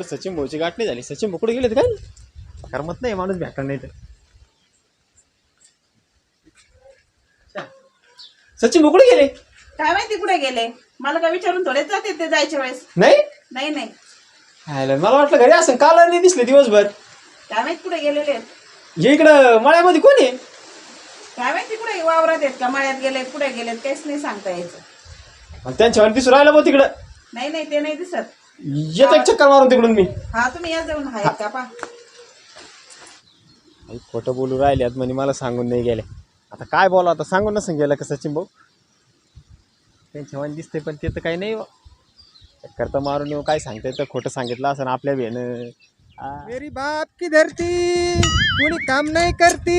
दिवसभर सचिन भाऊची गाठ नाही झाली. सचिन भाऊ कुठे गेलेत काय? करमत नाही माणूस भेटणार नाही तर. सचिन भाऊ कुठे गेले? काय माहिती कुठे गेले? मला काय विचारून थोडेच जाते ते जायच्या वेळेस. नाही? नाही नाही. हायला, मला वाटलं घरी असं काल नाही दिसले दिवसभर. काय माहिती कुठे गेलेले आहेत? हे इकडं मळ्यामध्ये कोण आहे? काय माहिती कुठे वावरात आहेत का मळ्यात गेलेत कुठे गेलेत काहीच नाही सांगता यायचं. आणि त्यांच्यावर दिसून राहिलं मग तिकडं. नाही नाही ते नाही दिसत. येत एक चक्कर मारून तिकडून मी. हा तुम्ही या जाऊन का पा आई, खोटं बोलू राहिल्यात म्हणे मला सांगून नाही गेले. आता काय बोला आता सांगून नसेल गेलं का सचिन भाऊ? त्यांच्या वाणी दिसते पण ते तर काही नाही चक्कर तर मारून येऊ काय सांगते तर खोटं सांगितलं असं आपल्या बेनं आ, मेरी बाप की धरती कोणी काम नाही करती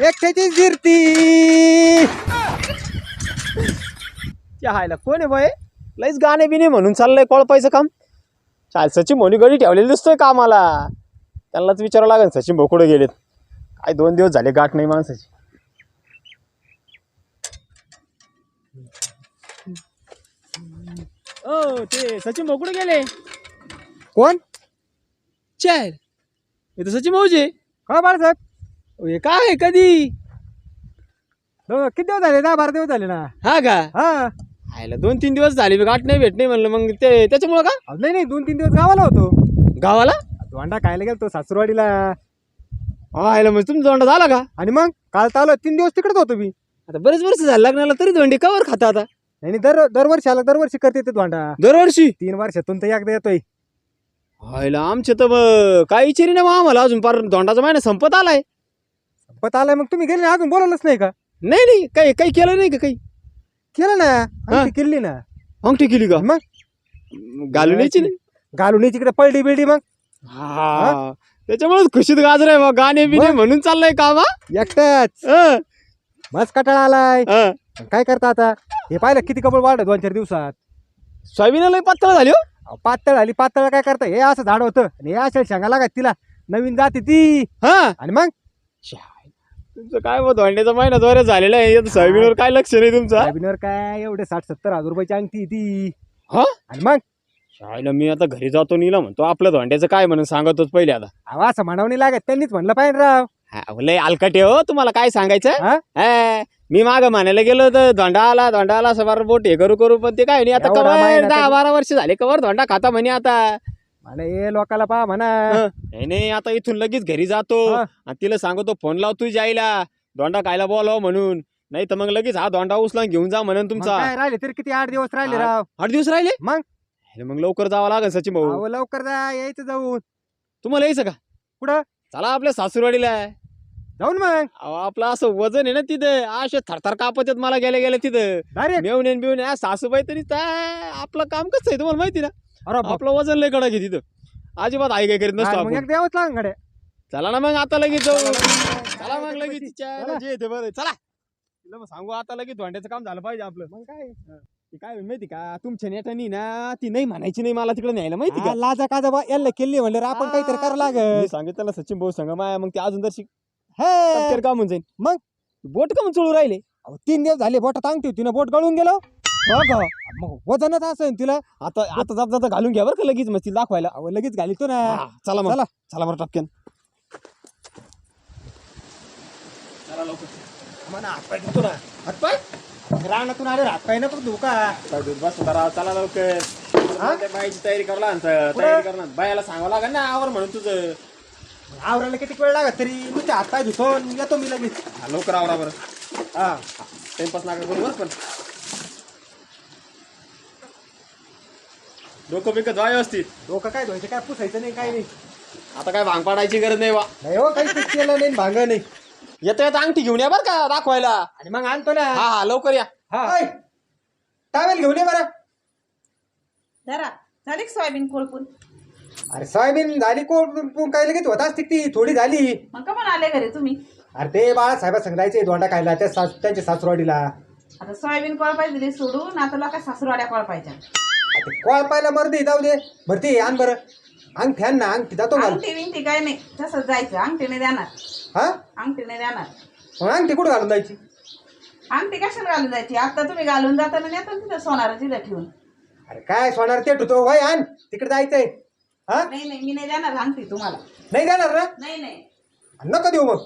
एकट्याची जिरती. त्या हायला कोण आहे बाय लईच गाणे बिने म्हणून चाललंय कळपायचं काम. चाल सचिन भाऊनी गडी ठेवलेली दिसतोय कामाला. त्यांनाच विचारावं लागेल सचिन भाऊ कुठे गेलेत? काय दोन दिवस झाले गाठ नाही माणसाची. ओ ते सचिन भाऊ कुठे गेले? कोण? चाल हे तर सचिन भाऊचे. हा बाळासाहेब अहो, हे काय आहे कधी? हो, किती दिवस झाले दहा बारा दिवस झाले ना? हा का? हा. हायला दोन तीन दिवस झाले गाठ नाही भेट नाही म्हणलं मग ते त्याच्यामुळं का? अहो, नाही नाही दोन तीन दिवस गावाला होतो. गावाला? दोंडा खायला गेलतो सासूरवाडीला. हायला म्हणजे तुमचा दोंडा झाला का? आणि मग? काल चालू तीन दिवस तिकडेच होतो मी. आता बरेच वर्ष झालं लग्नाला तरी दोंडी कवर खाता आता. नाही नाही, दर दरवर्षी आला दरवर्षी करते ते दोंडा. दरवर्षी? तीन वर्षातून तर एकदा येतोय. हायला आमचे तर ब- काय विचारी ना मग आम्हाला. अजून पार दोंडाचा महिना संपत आलाय. पण आलाय मग तुम्ही गेले अजून बोलवलंच नाही का? नाही नाही काही काही केलं नाही का काही? केलं ना अंगठी केली ना. अंगठी केली का? मग? घालून यायची नाही घालून तिकडे पडली बिळडी मग. हा. त्याच्यामुळे खुशीत गाजर आहे गाणे बिणे मग? म्हणून चाललंय काम एकटाच. मस्त कटाळा आलाय. हा. काय करता आता? हे पाहिलं किती कपड वाढलं दोन चार दिवसात? सोयाबीन लय पातळ झाली हो. पातळ झाली पातळ काय करता हे असं झाड होतं. आणि हे असेल शेंगा लागत तिला. नवीन जाते ती. हा. आणि मग? तुमचं काय मग दोंड्याचा महिना जोऱ्यात झालेला आहे. सोयाबीनवर काय लक्ष नाही तुमचं? सोयाबीनवर काय? एवढे साठ सत्तर हजार रुपयाची अंगठी ती. हा? आणि मग? शाळेला मी आता घरी जातो नीला म्हणतो आपल्या धोंड्याचं काय म्हणून सांगतोच पहिले आता? अहो, असं म्हणावं नाही लागत. त्यांनीच म्हणलं पाहिजे राव. हा, लय अलकटे हो तुम्हाला काय सांगायचं हा? हा, मी माग म्हणायला गेलो तर धोंडा आला धोंडा आला सवार बोट हे करू करू पण ते काय नाही आता एवढा कवर महिना दहा तरी- बारा वर्ष झाले कवर धोंडा खाता म्हणे आता. म्हणा हे लोकाला पहा म्हणा. हं. नाही नाही आता इथून लगेच घरी जातो. हा. आणि तिला सांगतो फोन लाव तू जायला धोंडा खायला बोलाव म्हणून. नाही तर मग लगेच हा धोंडा उचला घेऊन जा म्हणून मग तुमचा. काय राहिले तरी किती आठ दिवस राहिले राव? आठ दिवस राहिले? मग? अरे मग लवकर जावं लागेल सचिन भाऊ. अहो लवकर जा यायचं जाऊन. तुम्हाला यायचं का? कुठं? चला आपल्या सासूरवाडीला. जाऊन मग. अहो आपलं असं वजन आहे ना तिथं. असे थरथर कापत आहेत मला गेल्या गेल्या तिथं. डायरेक्ट? मेवणे बिवणे. सासूबाई तरी आपलं काम कसं आहे तुम्हाला माहिती ना? अरे बाप. आपलं वजन लय कडक आहे तिथं. अजिबात आई काय करीत नसतो मग आपण. एकदा यावंच लागेल गड्या. चला ना मग आता लगेच जाऊ. चला मग लगेच चला. जे येते बरं चला. तिला मग सांगू आता लगेच धोंड्याचं काम झालं पाहिजे आपलं. मग काय? ती काय होईल माहिती का तुमच्या नेटानी ना ती नाही म्हणायची नाही मला तिकडे न्यायला. माहिती हा, का लाजा काजा बा याला केली म्हणलं आपण काहीतरी करावं लागल. मी सांगितलं ना सचिन भाऊ संग माया मग ते अजून तर शिक हे. काम होऊन जाईल मग? बोट का मग चोळू राहिले. अहो, तीन दिवस झाले बोटात अंगठी होती ना बोट गळून गेलो. हो का मग वजनच असेल तिला. आता आता जात जाता घालून घ्या बरं का लगेच मस्ती दाखवायला. अहो लगेच घालितो ना. हा, चला मग. चला. चला बरं टपक्यान म्हणा हातपाय धुतो ना. हातपाय? रानातून आले हातपाय नको धुका काय दूध बस चला लवकर. त्या बाईची तयारी तयारी करणार बायाला सांगावं लागेल ना आवर म्हणून तुझं. आवरायला किती वेळ लागत तरी? मी ते हातपाय धुतो आणि येतो मी लगेच. हा, लवकर आवरा बरं. हा. टाइमपास नका करू बरं पण. डोकं बिकं धुवा व्यवस्थित डोकं काय धुवायचं काय पुसायचं नाही काय नाही. आता काय भांग पाडायची गरज नाही वा नाही हो काही केलं नाही भांग नाही. येता येता अंगठी घेऊन या बरं का दाखवायला. आणि मग आणतो ना. हा हा लवकर या. हा. टावेल घेऊन ये बरं. जरा झाली का सोयाबीन कोळपून अरे सोयाबीन झाली कोण काय लगेच होत असते ती थोडी झाली. मग का पण आले घरी तुम्ही? अरे ते बाळासाहेबा सांगायचे दोंडा खायला त्या सास त्यांच्या सासरवाडीला. आता सोयाबीन कोळपाय दिली सोडून आता लोक सासूरवाड्या कोळपायच्या. कॉल पाहिला मर्दी जाऊ दे. बरं ते आण बरं. अंगठी आण ना अंगठी जातो घाल अंगठी विंगठी काय नाही. तसंच जायचं. अंगठीने देणार. हा? अंगठीने देणार. मग अंगठी कुठं घालून जायची? अंगठी कशाला घालून जायची? आता तुम्ही घालून जाताना नेता ना तिथं सोनारा तिथं ठेवून. अरे काय सोनार ते ठुतो वय आण. तिकडे जायचंय. हा? नाही नाही मी नाही देणार अंगठी तुम्हाला. नाही देणार ना? नाही नाही. नको देऊ मग.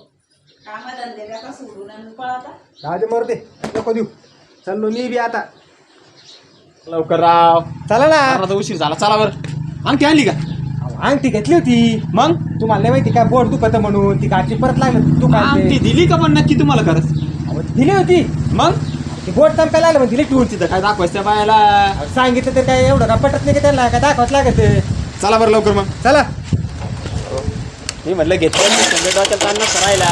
कामधंदे का सोडून आणि पळाता? राजे मरते नको देऊ. चाललो मी बी आता. लवकर राव. चला ना. आता उशीर झाला. चला बरं. अंगठी आणली का? अंगठी घेतली होती. मग? तुम्हाला नाही माहिती काय बोट दुखत म्हणून ती गाठी परत लागलं तू अंगठी दिली का पण नक्की तुम्हाला खरंच. दिली होती. मग? ती बोट चमकायला लागलं मग दिली ठेवून तिथं काय दाखवायचं त्या बायाला? सांगितलं तर काय एवढं का पटत नाही का त्यांना? काय दाखवत लागत चला बरं लवकर मग. चला. मी म्हटलं घेतलं डोक्यात ताण करायला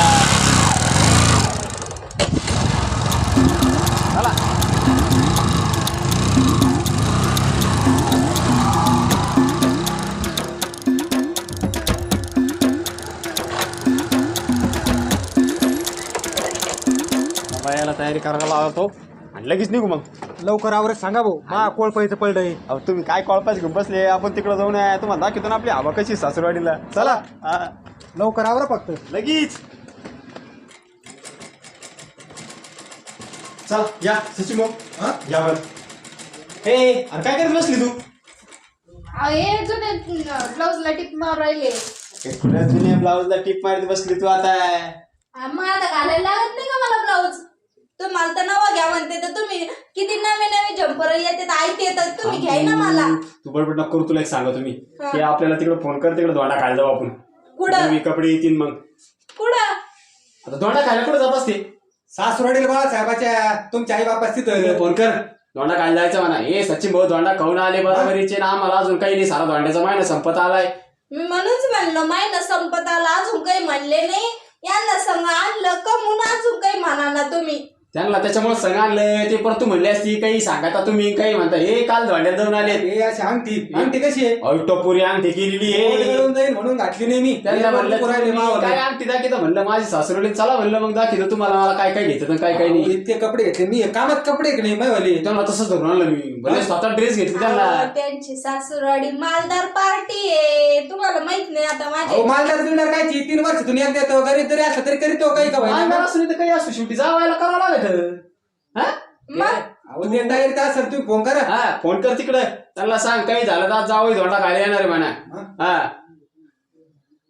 तयारी करायला लावतो आणि लगेच निघू मग. लवकर आवरच सांगा भाऊ. मा कोळपायचं पडलंय अहो तुम्ही काय कळपाच घेऊन बसले? आपण तिकडे जाऊन या. तुम्हाला दाखवतो ना आपली हवा कशी सासरवाडीला. चला. हा, लवकर आवरा फक्त. लगेच. चल या. सचिन भाऊ. हा? या बर. हे अरे काय करत बसली तू? हे जुने ब्लाऊजला टिप मार राहिले. कुठल्या जुन्या ब्लाऊजला टिप मारत बसली तू आता? मग आता घालायला लागत नाही का मला ब्लाऊज तुम्हाला तर नवं घ्या म्हणते तर तुम्ही? किती नवे नवे जम्पर येते आयते येतात तुम्ही घ्याय ना मला. तू बडबड नको करू तुला एक सांगतो मी. हा. की आपल्याला तिकडे फोन कर तिकडे धोंडा खायला जाऊ आपण. कुठं? नवी कपडे येतील मग. कुठं? आता धोंडा खायला कुठे जात असते? सासुरवाडील बाळा साहेबाच्या तुमच्या आई बापा तिथं फोन कर. धोंडा खायला जायचं म्हणा. हे सचिन भाऊ धोंडा खाऊन आले बरोबरीचे ना आम्हाला अजून काही नाही. सारा धोंड्याचा महिना संपत आलाय. मी म्हणूनच म्हणलं मायना संपत आला. अजून काही म्हणले नाही. यांना संग आणलं कमून अजून काही म्हणा ना तुम्ही. त्यांना त्याच्यामुळे संग आणलं ते परत तू म्हणले असती काही सांगता तुम्ही काही म्हणता. हे काल धोंड्यात जाऊन आले. हे अशी अंगठी अंगठी कशी आहे? टपोरी अंगठी केलेली आहे. जाईल म्हणून घातली नाही मी. त्यांना म्हणलं तुम्ही. काय अंगठी दाखवतो? म्हणलं माझी सासरवडी चला म्हणलं मग दाखवतो तुम्हाला मला काय काय घेतं काय काय नाही. इतके कपडे घेतले मी कामात कपडे की नाही मायवाले त्यांना तसंच धरून आणलं मी. भले स्वतः ड्रेस घेतली त्यांना. अहो, त्यांची सासूरवाडी मालदार पार्टी आहे. तुम्हाला माहीत नाही आता अहो माझे मालदार बिलदार काय? तीन वर्षातून एक देतो गरीब जरी असला तरी करीतो काही का मालदार व्हायला असू नाही तर काही असू शेवटी जावायला करावं लागत हा? मग? अहो ते तयारी असेल तुम्ही फोन करा. हा. फोन कर तिकडे. त्यांना सांग काही झालं तर आज जावं धोंडा खायला येणार आहे म्हणा. हा?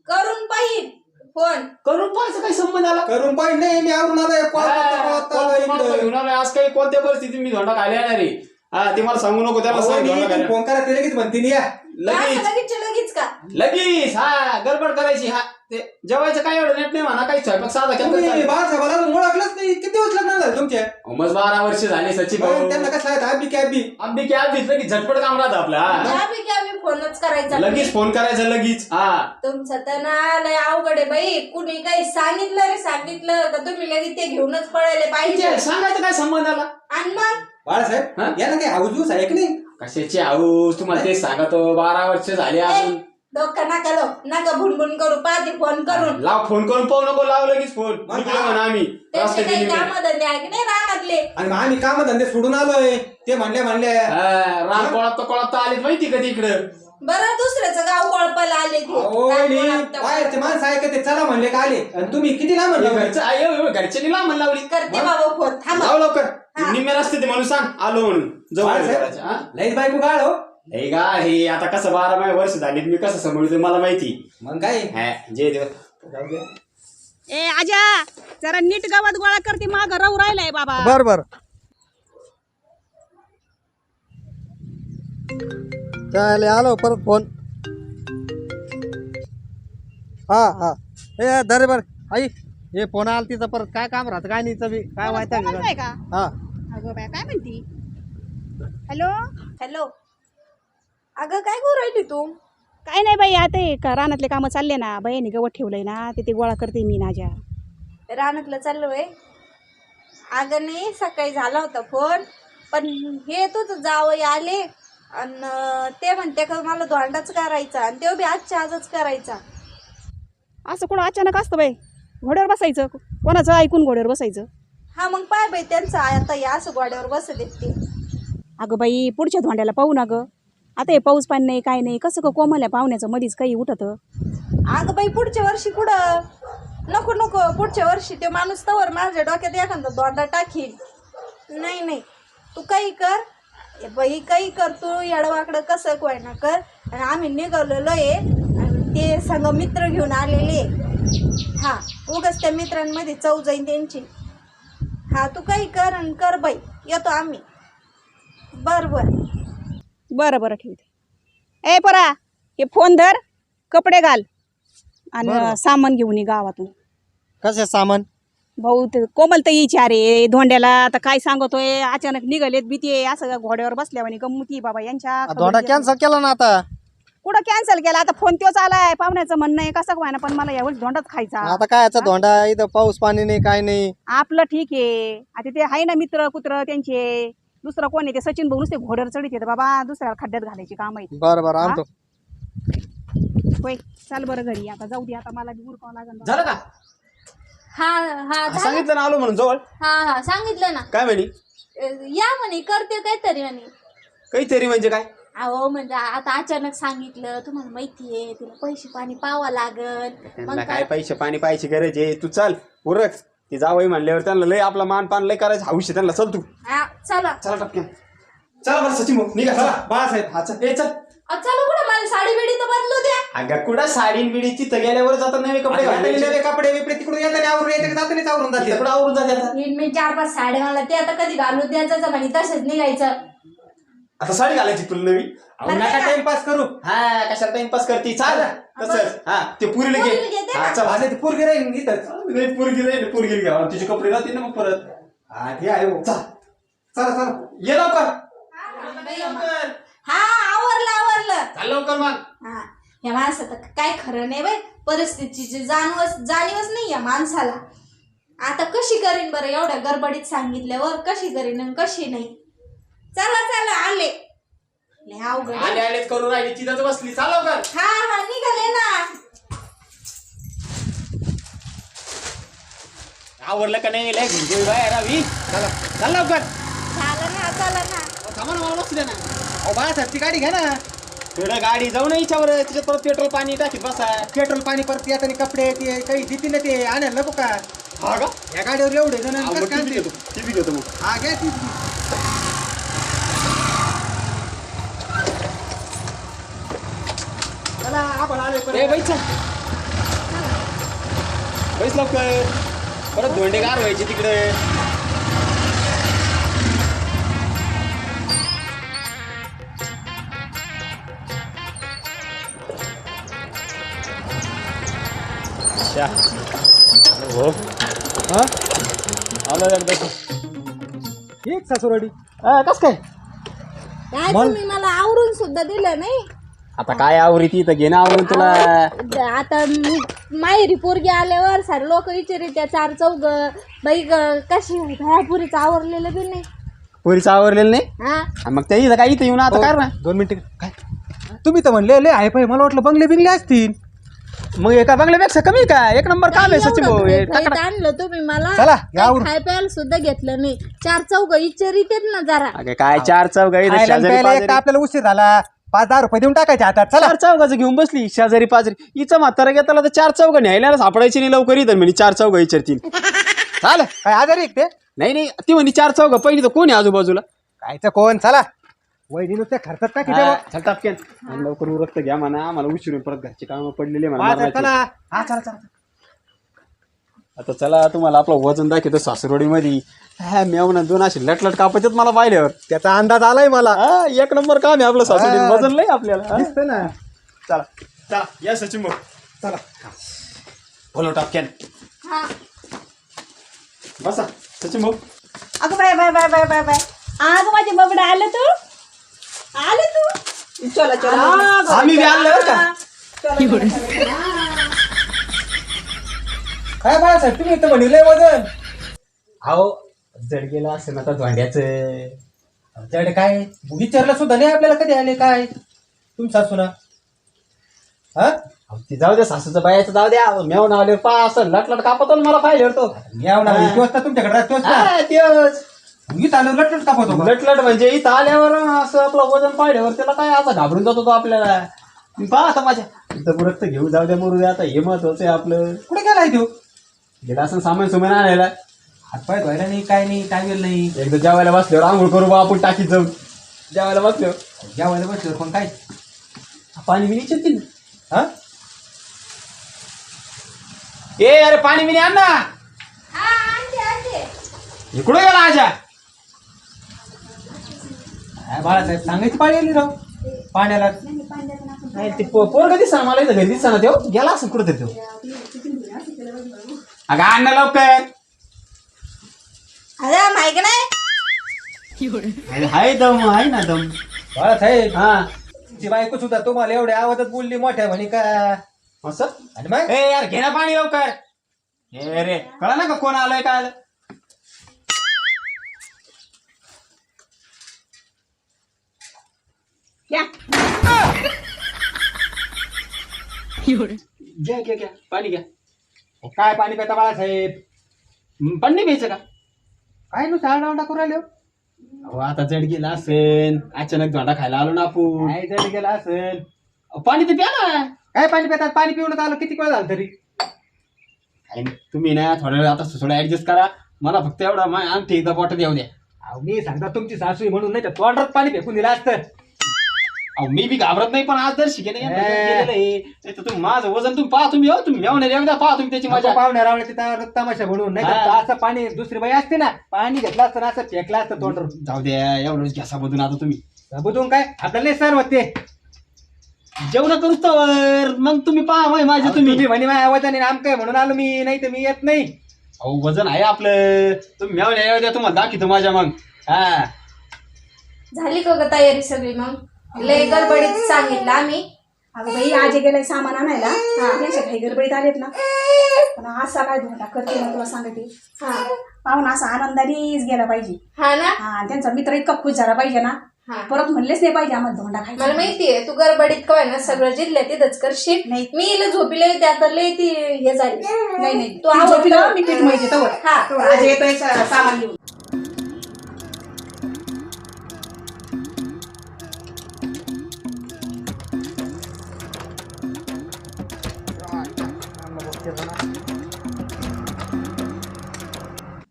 करून पाहिजे फोन. करून पाहायचं काही संबंध आला? करून पाहिजे नाही मी आवरून आलोय. इकडं. घेऊन आलोय. आज काही कोणत्या परिस्थितीत मी धोंडा खायला येणार आहे? हा ते मला सांगू नको त्याला अहो, सांग तुम्ही फोन करा ते लगेच म्हणते या. लगेच. लगेच लगेच का? लगेच. हा गडबड करायची हा. ते जेवायचं काय एवढं नेट नाही म्हणा काही स्वयंपाक साधा तुम्ही बाळासाहेबाला अजून ओळखलंच नाही. किती दिवस लग्न झालं तुमच्या मग बारा वर्ष झाली सचिन मग भाऊ. त्यांना कसं आहे आबी कॅबी अगदी कॅब घेतलं की झटपट काम राहतं आपलं हा. त्यापैकी आम्ही फोनच करायचा. लगेच फोन करायचा लगेच हा. तुमचं तर ना लय अवघड आहे बाई. कुणी काही सांगितलं रे सांगितलं का तुम्ही लगेच ते घेऊनच पळायला पाहिजे. ते सांगायचं काय संबंध आला आणि मग? हा? बाळासाहेब याला काही हाऊस बिऊस आहे की नाही? कशाची हाऊस तुम्हाला ते सांगतो बारा वर्ष झाली अजून. डोकं नका लो नका भुनभुन करू. पाहते फोन करून. लाव फोन करून पाहू नको लाव लगेच फोन. मग निघलो म्हणा आम्ही. त्याचे रस्त्यात काही गेली. मी. काम धंदे आहे की नाही रानातले? आणि मग आम्ही काम धंदे सोडून आलोय. ते म्हणले म्हणले हा, रान कोळात कोळात आले माहिती का तिकडं? बरं दुसऱ्याचं गाव कोळपायला आले ते. अहो. बाहेरचे माणसं ऐकते चला म्हणले का आले? आणि तुम्ही किती लांब हे म्हणलं? घरचं हे घरच्यांनी लांब म्हणून लावली करते बाबा फोन थांबा. जाऊ लवकर. हा. निम्मे रस्ते ते म्हणून सांग आलो म्हणून. जाऊ बाळासाहेब, घराच्या, हा? लईच बायको गाळ हो. हे गा हे आता कसं बारा माय वर्ष झाली मी कसं सांभाळतो मला माहिती. मग काय? हा, जे देव. जाऊ दे. ए आजा जरा नीट गावात गोळा करते माग राहू राहिलाय बाबा. बर बर. चालेल आलो परत फोन. हा हा. ए दरे बर. आई हे फोन आला तिचा परत. काय काम राहतं? काय नाही बी. काय माहिती आहे कोणाचं आहे का? हा. अगं बाय काय म्हणती? हॅलो? हॅलो. अगं काय करू राहिली तू? काय नाही बाई आता हे का रानातले कामं चालले ना बाईने गवत ठेवलंय ना ते ते गोळा करते मी नाजा रानातलं चाललोय अगं नाही सकाळी झाला होता फोन पण हे तुझं जावई आले. आणि ते म्हणते का मला धोंडाच करायचा आणि ते बी आजच्या आजच करायचा. असं कुठं अचानक असतं बाई? घोड्यावर बसायचं? कोणाचं ऐकून घोड्यावर बसायचं? हा मग पाय बाई त्यांचं आता या असं गोड्यावर बसत ते. अगं बाई पुढच्या धोंड्याला पाहू ना गं. आता हे पाऊस पाणी नाही काय नाही कसं का कोमल्या पाहुण्याचं मधीच काही उठतं? अगं बाई पुढच्या वर्षी कुठं? नको नको पुढच्या वर्षी ते माणूस तवर माझ्या डोक्यात एखादा दोंडा टाकील नाही नाही तू काही कर. बाई काही करतो येडवाकडं कसं काय ना कर. आणि आम्ही निघालेलो आहे आणि ते संग मित्र घेऊन आलेले हा उगाच त्या मित्रांमध्ये चव जाईन त्यांची. हा तू काही कर आणि कर बाई. येतो आम्ही. बर बर. बरं बरं ठेवते ए परा हे फोन धर कपडे घाल आणि सामान घेऊन ये गावातून. कसं सामान? भाऊ ते कोमल तर येईची अरे धोंड्याला आता काय सांगतोय? अचानक निघालेत भीती आहे असं घोड्यावर बसल्यावानी गंमती बाबा यांच्या धोंडा कॅन्सल केला ना आता? कुठं कॅन्सल केला? आता फोन तोच आलाय पाहुण्याचं म्हणणं आहे कसं काय ना पण मला यावेळेस धोंडाच खायचा. आता काय याचा धोंडा इथं पाऊस पाणी नाही काय नाही. आपलं ठीक आहे. आता ते आहे ना मित्र कुत्र त्यांचे. दुसरं कोण आहे? ते सचिन भाऊ नुसते घोड्यावर चढीत येते बाबा दुसऱ्या खड्ड्यात घालायची काम आहे. बरं बरं आणतो. होय चाल बरं घरी आता जाऊ दे आता मला बी उरकावं लागेल. झालं का? हा हा झालं. सांगितलं ना आलो म्हणून जवळ. हा हा सांगितलं ना. काय म्हणे? अं, या म्हणे करते काहीतरी म्हणे. काहीतरी म्हणजे काय? अहो म्हणजे आता अचानक सांगितलं तुम्हाला माहिती आहे तिला पैसे पाणी पावा लागल. त्यांना मग काय पैसे पाणी पाहायची गरज आहे? तू चल उरक. ती जावई म्हणल्यावर त्यांना लय आपला मान पान लय करायचं हौशी त्यांना चल तू. हा, चला. चला टपक्यान चला बरं सचिन भाऊ निघा चला. बाळासाहेब हा चल. ए चल. चला कुठं मला साडी बिडी तर बदलू द्या. अगं कुठं साडी बिडी तिथं गेल्यावर जाता नवे कपडे घालायचे कपडे बिपडे तिकडून येताना आवरून येते जाताना आवरून जाते तिकडं आवरून जाते आता मी मी चार पाच साड्या मला ते आता कधी घालू द्यायचं म्हणे तसंच निघायचं. आता साडी घालायची तुला नवी? अहो, नका टाइमपास करू. हा कशाला टाइमपास करते? चाल तसंच. हा ते पुरीला घे. पुरीला घेते हा ते पोरगी राहील इथंच नाही पुरगी नाही पुरगी घ्या तिचे कपडे राहतील ना मग परत. हा ते आहे. हो. चल. चला चला. ये लवकर. आवरलं चाल लवकर मग. हा. या माणसाचं काय खरं नाही बाई. परिस्थितीची जाणवच जाणीवच नाही या माणसाला. आता कशी करीन बरं एवढ्या गडबडीत सांगितल्यावर? कशी करीन आणि कशी नाही? चला चला आले. लय अवघड आहे. आले आलेच करून राहिली. तिथंच बसली. चाल लवकर. हा हा निघाले ना. आवडलं का नाही? लय घुंगुळी बाहेर आवी चला चाल लवकर. झालं ना चला ना. थांबा ना मला बसू दे ना. अहो बाळासाहेबची गाडी घ्या ना. थोडं गाडी जाऊ नये याच्यावर त्याच्यात परत पेट्रोल पाणी टाकीत बसा. पेट्रोल पाणी परत येताना कपडे ते काही देतील ना ते आणायला नको का? हा का? या गाडीवर एवढे जण कसं काय टीव्ही? घेतो? टीव्ही घेतो मग? हा घ्या ती. चला आपण आले ए बैस. बैस लवकर. परत धोंडे गार व्हायचे तिकडे. आलो एकदा ठीक सासूरवाडी. कस काय? काय तुम्ही मला आवरून सुद्धा दिलं नाही. आता काय आवरी तर घेणं आवरून तुला? द- आता मी- माहेरी पोरगी आल्यावर सारे लोक विचारित त्या चार चौग बाई ग- कशी ह्या पुरीचं आवरलेलं बी नाही. पोरीचं आवरलेलं नाही? हा? हा, मग त्या इथं काय इथं येऊन आता काय ना. दोन मिनिटं. काय? तुम्ही तर म्हणले लय आहे पाहिजे मला वाटलं बंगले बिंगले असतील. मग एका बंगल्यापेक्षा कमी काय एक नंबर काम आहे सचिन भाऊ. हे आणलं तुम्ही मला. चला, काही यावरून. खाय प्यायला सुद्धा घेतलं नाही. चार चौघ विचारित ना जरा. अगं काय चार चौघ प्यायला एक तर. आपल्याला उशीर झाला. पाच दहा रुपये देऊन टाकायचे हातात चला. चार चौघाचं घेऊन बसली शेजारी पाजरी. हिचं म्हातारा घेतला तर चार चौघ न्यायला सापडायची नाही लवकर इथं म्हणे चार चौघ विचारतील चाल काय आजारी आहे का ते? नाही नाही ती म्हणे चार चौघ. पहिली तर कोण आहे आजूबाजूला? कायचं कोण? चला. वहिनी नुसत्या खर्चात हा, चल टापक्यान आणि लवकर उरकत घ्या म्हणा आम्हाला उशिरून परत घरचे काम पडलेले म्हणा मरणाचे. चला. हा चला चला आता चला तुम्हाला आपलं वजन दाखवतो सासरवाडी मध्ये हा मेवना दोन असे लटलट कापायच्यात मला पाहिल्यावर त्याचा अंदाज आलाय मला. हा एक नंबर काम आहे आपलं सासरवाडी हा. वजन लय आपल्याला हा. दिसतं ना. चला चला या सचिन भाऊ. चला बोलो टापक्यान हा. बसा सचिन भाऊ. अगं bye bye bye bye bye bye. अगं माझे बबडा आलं तू? आलं तू? चला चला. आम्ही बी आणलं बरं का? काय बाळासाहेब तुम्ही इथं म्हणले वजन. अहो जड गेलं असेल आता भांड्याचं आमच्याकडे काय? विचारलं सुद्धा नाही आपल्याला कधी आले काय? तुम्ही सासू ना हा? अहो, ती जाऊ द्या सासूचं बायाचं जाऊ द्या मेवून आले पा असं लटलट कापतो ना मला पाहिजे तो वाजता तुमच्याकडे राहत वाजता हा, मी लटलट म्हणजे इथं आल्यावर असं आपलं वजन पाहिल्यावर त्याला काय असं घाबरून जातो तो आपल्याला. मी पहा आता माझ्या. इथं पुरत घेऊ जाऊ द्या मरू द्या आता हे महत्वाचं आहे आपलं. कुठे गेलाय तो? गेला असं सामान सुमान आणायला. हातपाय धुवायला नाही काय नाही टावेल नाही. एकदा जेवायला बसल्यावर आंघोळ करू बा आपण टाकीत जाऊ जेवायला बसलो जेवायला बसलो पण काय? पाणी बिनी चिंतील हा? ए अरे पाणी बिनी आण ना. हा आणते आणते. इकडे गेला आजा? काय बाळासाहेब सांगायची पाळी आली राव. पाण्याला. नाही ते पो- पोरगा दिसा मला इथं घरी दिसा ना गेला असं कुठं तो अगं आण लवकर. अरे माहिती नाही. अरे हाय दम आहे ना दम. बाळासाहेब हा. ती बायको सुद्धा तुम्हाला एवढ्या आवाजात बोलली मोठ्या म्हणे का? असं? आणि मग? ए यार घे ना पाणी लवकर. ए रे कळा ना का कोण आलंय काय आलं या घ्या घ्या घ्या. पाणी घ्या. काय पाणी पिता बाळासाहेब? हं, पाणी नाही प्यायचं का? काय नुसतं आरडाओरडा करू राहिले? हो? अहो आता जड गेला असेल. अचानक धोंडा खायला आलो ना आपण. काय जड गेला असेल? अहो, पाणी तर प्या ना. काय पाणी पितात? पाणी पिऊन आलं. किती वेळ झालं तरी? काय नाही, तुम्ही ना थोड्या वेळ आता थोडं ऍडजस्ट करा. मला फक्त एवढा मा अंगठी एकदा बॉटल येऊ द्या. अहो, मी सांगता तुमची सासू आहे म्हणून नाही तर तोंडात पाणी फेकून दिलं असतं. अहो मी बी घाबरत नाही पण आज जर शिकेने ए. तुम्ही माझं वजन तुम्ही पहा तुम्ही हो. तुम्ही मेवणे एकदा पहा तुम्ही त्याची मजा. पाहुण्या रावळे तिथं तमाशा म्हणून. नाही तर हा. असं पाणी दुसरी बाई असते ना पाणी घेतलं असतं ना असं फेकलं असतं तोंडर जाऊ द्या एवढं घ्यासा बदून आता तुम्ही. बुधून काय? आपल्याला सर होते जेवण करूच तर मग तुम्ही पहा वय माझे तुम्ही. तुम्ही म्हणे माझ्या आवाजाने आम काय म्हणून आलो मी नाही तर मी येत नाही. अहो वजन आहे आपलं. तुम्ही मेवणे येऊ द्या तुम्हाला दाखवतो माझ्या मग. हा. झाली का ग तयारी सगळी मग? लय गडबडीत सांगितलं आम्ही. अगं बाई आज गेलाय सामान आणायला. काही गडबडीत आलेत ना. पण असा काय धोंडा करते ना तुला सांगते. हा. पाहुणा असा आनंदानेच गेला पाहिजे. हा ना? हा त्यांचा मित्र इतका खुश झाला पाहिजे ना. हा. परत म्हणलेच नाही पाहिजे आम्हाला धोंडा मला खायचा माहितीये तू गडबडीत काय ना सगळं जिल्ह्यात तिथंच करशील? नाही. मी इला झोपीला येते आता लय ती हे झाली. नाही नाही. तू तू आवडतं. झोपीला मी पीठ माहिती तवर. हा. तवर आज येतोय सा- सामान घेऊन.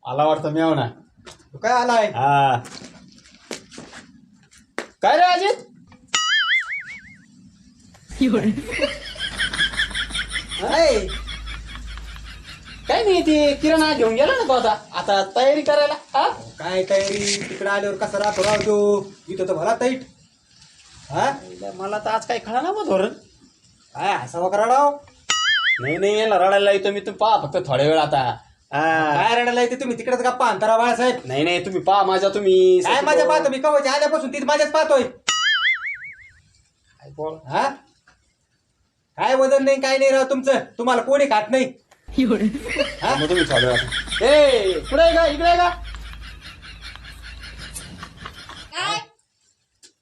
आला वाटतं मेवणा तू काय आलाय? हा. काय रे अजित. काय नाही ते किराणा घेऊन गेला ना तो आता. आता तयारी करायला हा? काय तयारी? तिकडे आल्यावर कसा राहतो राव तो इथं तर भला ताईट हा? मला तर आज काही कळा ना मग धोरण. काय हसावा करा राव नाही नाही याला रडायला येतो मी तुम्ही पहा फक्त थोड्या वेळ आता. हा. काय रडायला येते तुम्ही? तिकडेच गप्पा अंतरा बाळासाहेब. नाही नाही तुम्ही पहा माझ्या तुम्ही काय माझ्या पाहतो? मी कवच आल्यापासून तीच माझ्याच पाहतोय. काय बोल. हा? काय वजन नाही काय नाही राव तुमचं. तुम्हाला कोणी खात नाही. हा, मग तुम्ही थोड्या वेळ ए पुढे आहे का इकडे आहे का काय?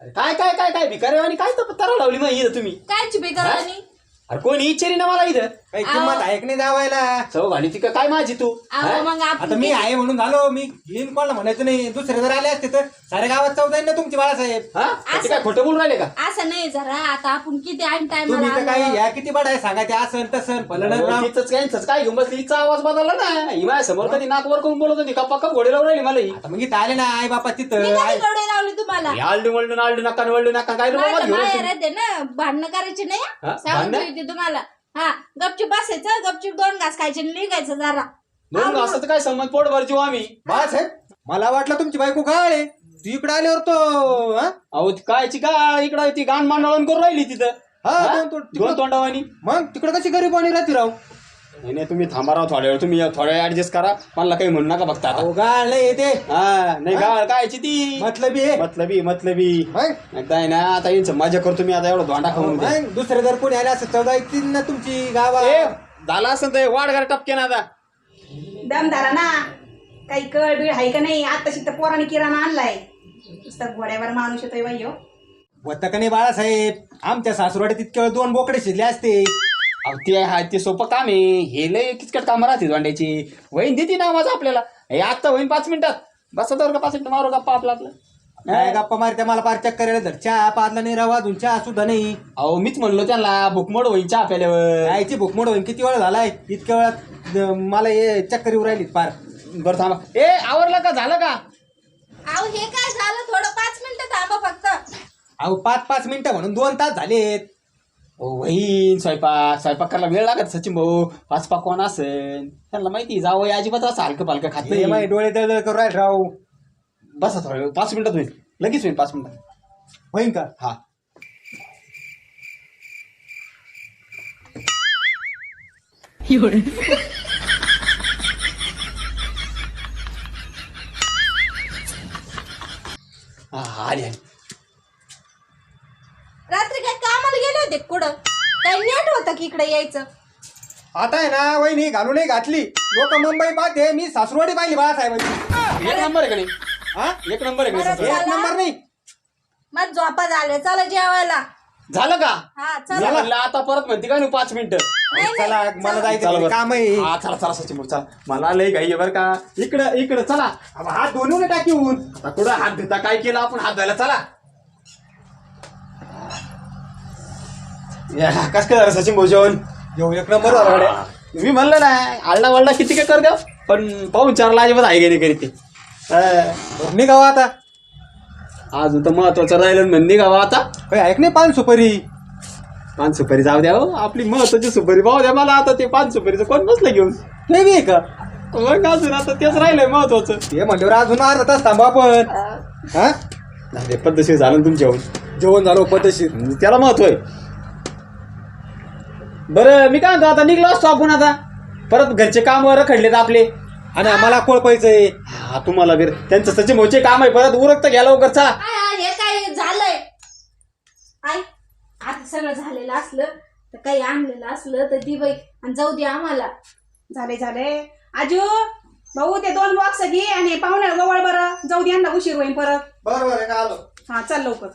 अरे काय काय काय काय? भिकारी आणि काय तर तरा लावली मग इथं तुम्ही? काय चिपे आणि अरे कोणी इच्छेरी ना मला इथं? काही किंमत आहे. की नाही जावायला? चव ती का? काय माझी तू? अहो मग आता मी आहे म्हणून झालो. मी घेईन कोणाला म्हणायचं नाही. दुसरे जर आले असते तर साऱ्या गावात चव जाईल ना तुमची बाळासाहेब? हा? ते काय खोटं बोलून राहिले का? असं नाही जरा. आता आपण किती ऐन तुम्ही तर काही टाइम या किती बड आहे? सांगा ते असं तसं फलन राव. तिथंच काय घेऊन बसली? हिचा आवाज बदलला ना. ही माझ्यासमोर कधी नाक वर करून बोलत होती. कप्पा कप घोडे लावून राहिली मला ही. आता मग इथं आले ना आई बापा तिथं. आई- कवडे लावले तुम्हाला? हे आलडू वळडू आलडू नका वळडू नका. काय रे बाबा माझं घेऊन माहेर बसली. आहे ते ना. भांडणं करायचे नाही. हा? सांगून? ठेवते तुम्हाला. हा गपचूप बसायचं गपचूप दोन घास खायचे आणि निघायचं जरा. दोन घासाचं काय संबंध? पोट भरची आम्ही. बाळासाहेब मला वाटलं तुमची बायको काय आहे. तू इकडे आल्यावर तो हा? अहो ती कायची का इकडं ती गाण मांडवून करून राहिली तिथं. हा, हा? दोन तोंड- दोन तोंडावानी. मग तिकडे कशी गरीब आणि राहते राव? नाही नाही तुम्ही थांबा राव थोड्या वेळ. तुम्ही थोड्या वेळ ऍडजस्ट करा. मला काही म्हणू नका बघता आता. अहो गाळ नाही येते. हा नाही गाळ कायची ती मतलबी आहे. मतलबी मतलबी. मग? एकदा आहे ना आता यांचं मजा करतो मी आता एवढं धोंडा खाऊन. मग दुसरे जर कोणी आले असं चौदा येतील ना तुमची गावा. ए झाला असं ते वाढ घर टपके ना आता. दम झाला ना. काही कळ बीळ आहे का नाही? आता शिकत पोराने किराणा आणलाय. नुसतं घोड्यावर माणूस येतोय बाई हो. होतं का नाही बाळासाहेब? आमच्या सासूरवाड्यात तितके वेळ दोन बोकडे शिजले असते. अहो ते हा ते सोपं काम आहे. हे लय किचकट कामं राहते दोंड्याची वहीन देते ना आवाज आपल्याला. हे आत्ता होईन पाच मिनिटात. बसा तर का पाच मिनिटं मारू गप्पा आपला आपलं. काय गप्पा मारत्या मला पार चक्कर यायला धर चहा पाजला नाही रवा अजून चहा सुद्धा नाही. अहो मीच म्हणलो त्यांना भुकमड होईन चहा प्याल्यावर. आईची भूकमोड होईन किती वेळ झालाय? इतक्या वेळात अं, मला हे चक्कर येऊ राहिली पार बरं थांबा. ए आवरलं का? झालं का? अहो हे काय झालं? थोडं पाच मिनिटं थांबा फक्त. अहो पाच पाच मिनिटं म्हणून दोन तास झालेत. ओ वहीन स्वयंपाक स्वयंपाक करायला वेळ लागत सचिन भाऊ पाच पाक कोण असेल? त्यांना माहिती जावं अजिबात असं हलकं पालकं खात हे माझे नाही डोळे दळ करू राहिले राव. बसा थोडा वेळ पाच मिनिटात होईल लगेच होईल पाच मिनिटात होईन का? हा. हा, आली आली. रात्री काय कामाला गेले होते कुठं? काही नेट होतं की इकडे यायचं? आता आहे ना वहिनी घालूनही घातली. लोक मुंबई पाहते मी सासरवाडी पाहिली बाळासाहेबांची. एक नंबर आहे का नाही? हा? एक नंबर आहे का नाही? एक नंबर नाही. मग झोपा झाले. चला जेवायला. झालं का? हा चला. म्हणलं आता परत म्हणते का नाही पाच मिनिटं? नाही, नाही, चला मला चला जायचं बरं. काम आहे. हा चला चला सचिन भाऊ चला. मला लय घाई आहे बरं का. इकडं इकडं चला. हात दोन्ही टाकी आता कुठं हात धुता? काय केलं आपण? हात धुवायला चला. कसं काय झालं सचिन भाऊ जेवण? जेव एक नंबर झाला गड्या. मी म्हणलं ना आलडा वळडा किती काय कर द्या पण पाहून चारला अजिबात आहे गेली करीत ते. निघावा आता. आज तर महत्वाचं राहिलं म्हणजे गावा आता. काही ऐक नाही पान सुपारी. पान सुपारी जाऊ द्या हो. आपली महत्वाची सुपारी पाहू द्या मला आता ते पान सुपारीचं कोण बसलं घेऊन? ते बी का? मग अजून आता तेच राहिलंय महत्वाचं. ते म्हणल्यावर अजून अर्धा तास थांबा आपण. हा. नाही, ते पद्धतशीर झालं ना तुमच्याहून. जेवण झालं पद्धतशीर. म्हणजे त्याला महत्त्व आहे. बरं मी काय म्हणतो आता निघलो असतो आपण आता. परत घरचे काम रखडलेत आपले. आणि आम्हाला कोळपायचंय हा तुम्हाला बरं त्यांचं सचिन भाऊचे काम आहे परत उरकत घ्या लवकरचा काय हा, हे काय झालंय? आई आता सगळं झालेलं असलं तर काही आणलेलं असलं तर दी बाई आणि जाऊ दे आम्हाला. झाले झाले. आजू भाऊ ते दोन बॉक्स घे आणि पाहुण्याला जवळ बरं. जाऊ दे यांना उशीर होईल परत. बरोबर आहे का आलो? हा चल लवकर.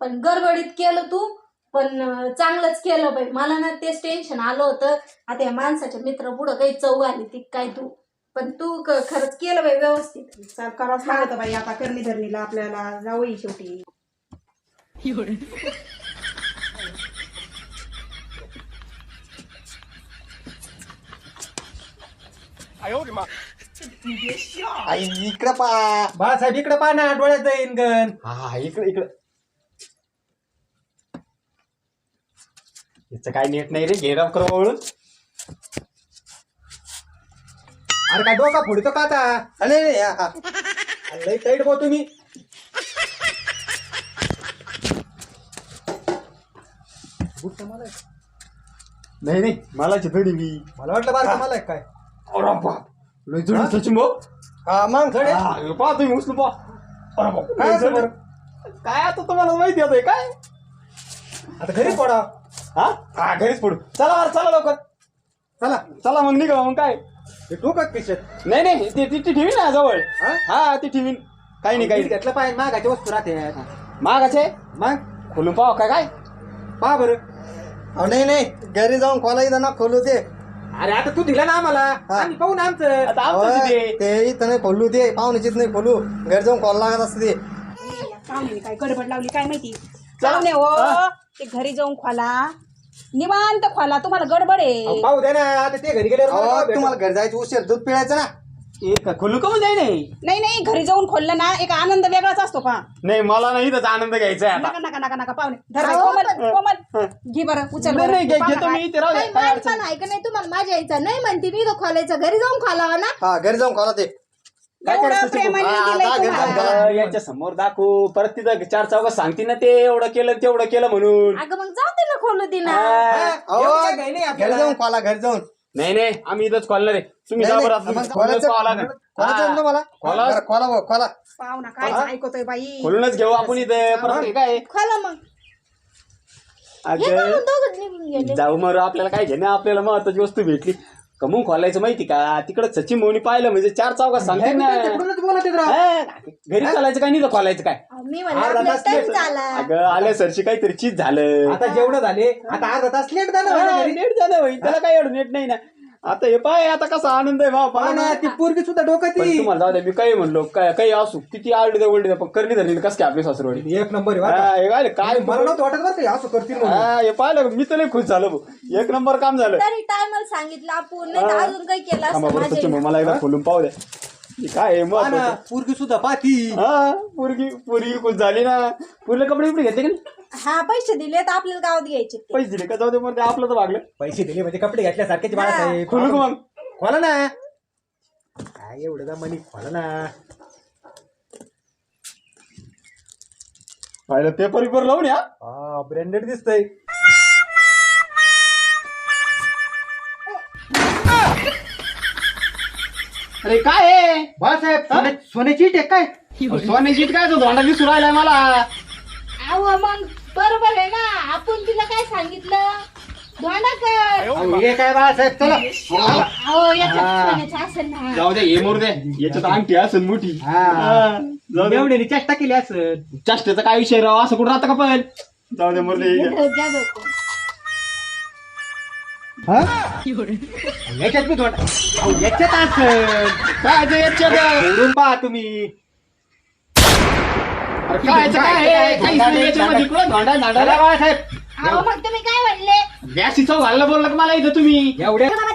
पण गडबडीत केलं तू पण चांगलंच केलं बाई. मला ना तेच टेन्शन आलं होतं. आता या माणसाच्या मित्र पुढं काही चव आली ती काय तू? पण तू क- खरंच केलं बाई व्यवस्थित. चल करावंच लागतं बाई. आता करणी धरणीला आपल्याला जावई शेवटी. आई इकडे पा. बाळासाहेब इकडे पा ना. डोळ्यात जाईन गण. हा इकडे इकडे. याचं काय नेट नाही रे घेराव कर वळून. अरे काय डोका फोडतो का आता? अरे रे, हा, हा. अरे, लई टाईट बो तुम्ही. बुट मला आहे. नाही नाही मला थोडी मी. मला वाटलं बारा मला आहे काय. अरे बाप लय जुडी सचिन भाऊ. हा मग थोडे. हा, हे पहा तुम्ही उचलू पहा. अरे बाप, काय लय असं जड. बरं? काय आता तुम्हाला माहिती आहे काय? आता घरी पडा. हा? हा घरीच पडू. चला बरं चला लवकर. चला चला मग निघा मग काय? हे टोकत किशत नाही नाही ती ती ती ठेवी ना जवळ. हा? हा ती ठेवीन. काही नाही काही नाही. घेतलं पाहिजे मागाची वस्तू राहते. मागाचे मग? खोलून पाहा काय काय? पहा बरं. अहो नाही नाही. घरी जाऊन खोला इथं ना खोलू दे. अरे आता तू दिला ना आम्हाला. आम्ही पाहू ना आमचं. आता अहो, ते. ते इथं नाही खोलू दे. पाहुण्याचीच नाही खोलू. घरी जाऊन खोला लागत असते. ते पाहुणे काय गडबड लावली काय माहिती? पाहुणे हो. ते घरी जाऊन खोला निवांत खोला तुम्हाला गडबड आहे. पाहू दे ना आता ते घरी अहो? तुम्हाला घरी जायचं उशीर दूध पिळायचं ना. ए, का खोलू का म्हणजे नाही? नाही नाही घरी जाऊन खोललं ना एक आनंद वेगळाच असतो पा नाही मला नाही इथंच आनंद घ्यायचा आहे आता. नका नका नका नका पाहुणे. धर बाई, कोमल कोमल. घे बरं उचल नाही, बरं. नाही, घे- पाहा घेतो काय. मी इथे राहू दे, काही काय मान अडचण पण आहे का नाही तुम्हाला. माझ्या यायचं नाही म्हणते मी तो खोलायचं घरी जाऊन खोलावा ना. हा घरी जाऊन खोला ते. काय एवढं करायचं ते प्रेमाने दिलंय आता घरी जाऊन तुम्हाला. खोला. अं, यांच्या समोर दाखवू परत तिथं चार चौघ सांगते ना ते एवढं केलं तेवढं केलं म्हणून अगं मग जाऊ दे ना खोलू दे ना हा. अहो एवढं काय घाई नाही घरी आपल्याला. जाऊन खोला घरी जाऊन नाही नाही आम्ही इथंच खोलणार आहे तुम्ही जा नाही, बरं नाही, खोलूनच खोलायचं पाहावं लागेल. खोलायचं ना. तुम्हाला खोला. बरं, खोला भाऊ, खोला पाहू ना काय? ऐकतोय बाई खोलूनच घेऊ आपण इथे परत हे काय खोला मग हे अगं म्हणून दोघं निघून गेले जाऊ मग आपल्याला काय घेणं आपल्याला महत्वाची वस्तू भेटली कमून खोलायचं माहिती का? तिकडं सचिन भाऊनी पाहिलं म्हणजे चार चौघात सांगते ना. ते कुठूनच बोलत आहेत राव. हा, घरी चालायचं काय? नाही खोलायचं काय? मी म्हणलं आपला लेट. झाला. अगं आल्या सरशी काहीतरी चीज झालं. आता जेवढं झाले आता अर्धा तास लेट झालं माझ्या घरी. नेट झालं भाई त्याला काय एवढं नेट नाही ना. आता हे पाय आता कसा आनंद आहे भाव हा ना ती पोरगी सुद्धा डोकं पण ती तुम्हाला जाऊ दे मी काही म्हणलो काय काही असू किती आरडी द्या ओरडी पण करली धरली कस काय आपली सासरवाडी एक नंबर आहे? हा, हे काय काय मला नव्हतं वाटत बरं का हे असं करतील म्हणून हा, हे पाहिलं मी तर लय खुश झालो भाऊ. एक नंबर काम झालं तरी टायमाला सांगितलं आपण नाही तर. अजून काही केलं थांबा असतं बरं माझ्या सचिन भाऊ, इथं. मला एकदा खोलून पाहू द्या हे काय आहे हा ना महत्वाचं पोरगी सुद्धा पाहती हा पोरगी पोरगी खुश झाली ना पुरले कपडे बिपडे घेतले का नाही? हा पैसे दिले तर आपल्याला गावात घ्यायचे ते. पैसे दिले का? जाऊ दे ते आपलं तर भागलं पैसे दिले म्हणजे कपडे घेतल्यासारखेच बाळासाहेब खोलू का मग? खोला ना. काय एवढं जा मनी? खोला ना. पाहिलं पेपर बिपर लावून या. हा ब्रँडेड दिसतंय. अरे काय आहे बाळासाहेब सोन्या- सोन्याची टेक काय? सोन्याची काय? तो धोंडा दिसू राहिलाय मला. अहो मग बरोबर आहे ना? आपण तिला काय सांगितलं? धोंडा कर अहो, हे काय बाळासाहेब चला. अहो याच्यात सोन्याचं असेल ना. जाऊ दे हे याच्यात अंगठी असेल मोठी. हा. हा, जाऊ दे. एवढ्याने चेष्टा केली असं चष्टाचा काय विषय राव? असं कुठं राहतं का पण? जाऊ दे मोर दे हे घे. द्या डोकं. हा याच्यात मी थोडा याच्यात असं काय याच्यात? फोडून पहा तुम्ही अरे काय याचं काय आहे? काहीच नाही याच्यामध्ये. कुठं धोंडा चला धांडा बाळासाहेब अहो मग तुम्ही काय म्हणले गॅसची चव घालायला बोलला का मला इथं तुम्ही एवढ्या काय